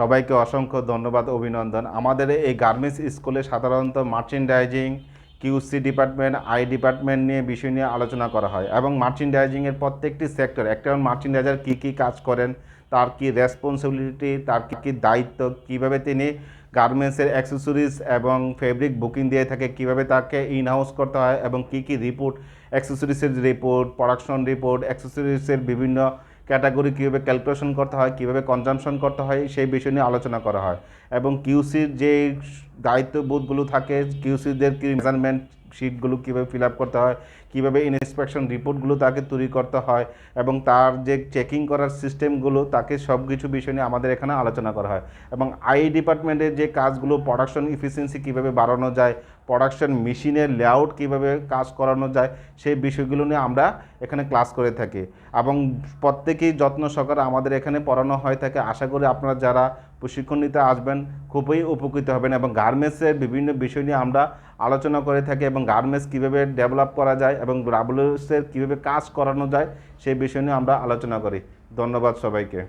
সবাইকে অসংখ্য ধন্যবাদ, অভিনন্দন। আমাদের এই গার্মেন্টস স্কুলে সাধারণত merchandising QC department, I department নিয়ে বিষয় নিয়ে আলোচনা করা হয় এবং মার্চেন্ডাইজিংয়ের প্রত্যেকটি সেক্টর, একটা মার্চেন্ডাইজার কী কী কাজ করেন, তার কি রেসপন্সিবিলিটি তার কী কী দায়িত্ব, কীভাবে তিনি গার্মেন্টসের অ্যাক্সেসরিজ এবং ফেব্রিক বুকিং দিয়ে থাকে, কীভাবে তাকে ইন হাউস করতে হয় এবং কী কী রিপোর্ট অ্যাক্সেসরিজের রিপোর্ট প্রোডাকশন রিপোর্ট অ্যাক্সেসরিজের বিভিন্ন ক্যাটাগরি কীভাবে ক্যালকুলেশন করতে হয়, কীভাবে কনজামশন করতে হয়, সেই বিষয় নিয়ে আলোচনা করা হয়। এবং কিউসির যে দায়িত্ববোধগুলো থাকে কিউসিদের কি মেজারমেন্ট শিটগুলো কীভাবে ফিল আপ করতে হয়, কীভাবে ইন্সপেকশন রিপোর্টগুলো তাকে তৈরি করতে হয় এবং তার যে চেকিং করার সিস্টেমগুলো তাকে সব কিছু বিষয় নিয়ে আমাদের এখানে আলোচনা করা হয়। এবং আই ডিপার্টমেন্টের যে কাজগুলো প্রোডাকশন ইফিসিয়েন্সি কীভাবে বাড়ানো যায় প্রোডাকশন মেশিনের লেআউট কীভাবে কাজ করানো যায়, সেই বিষয়গুলো নিয়ে আমরা এখানে ক্লাস করে থাকি। এবং প্রত্যেকেই যত্ন সহকারে আমাদের এখানে পড়ানো হয়ে থাকে। আশা করি আপনারা যারা প্রশিক্ষণ নিতে আসবেন, খুবই উপকৃত হবেন এবং গার্মেন্টসের বিভিন্ন বিষয় নিয়ে আমরা আলোচনা করে থাকি এবং গার্মেন্টস কীভাবে ডেভেলপ করা যায় এবং গার্মেন্টসের কীভাবে কাজ করানো যায়, সেই বিষয় নিয়ে আমরা আলোচনা করি। ধন্যবাদ সবাইকে।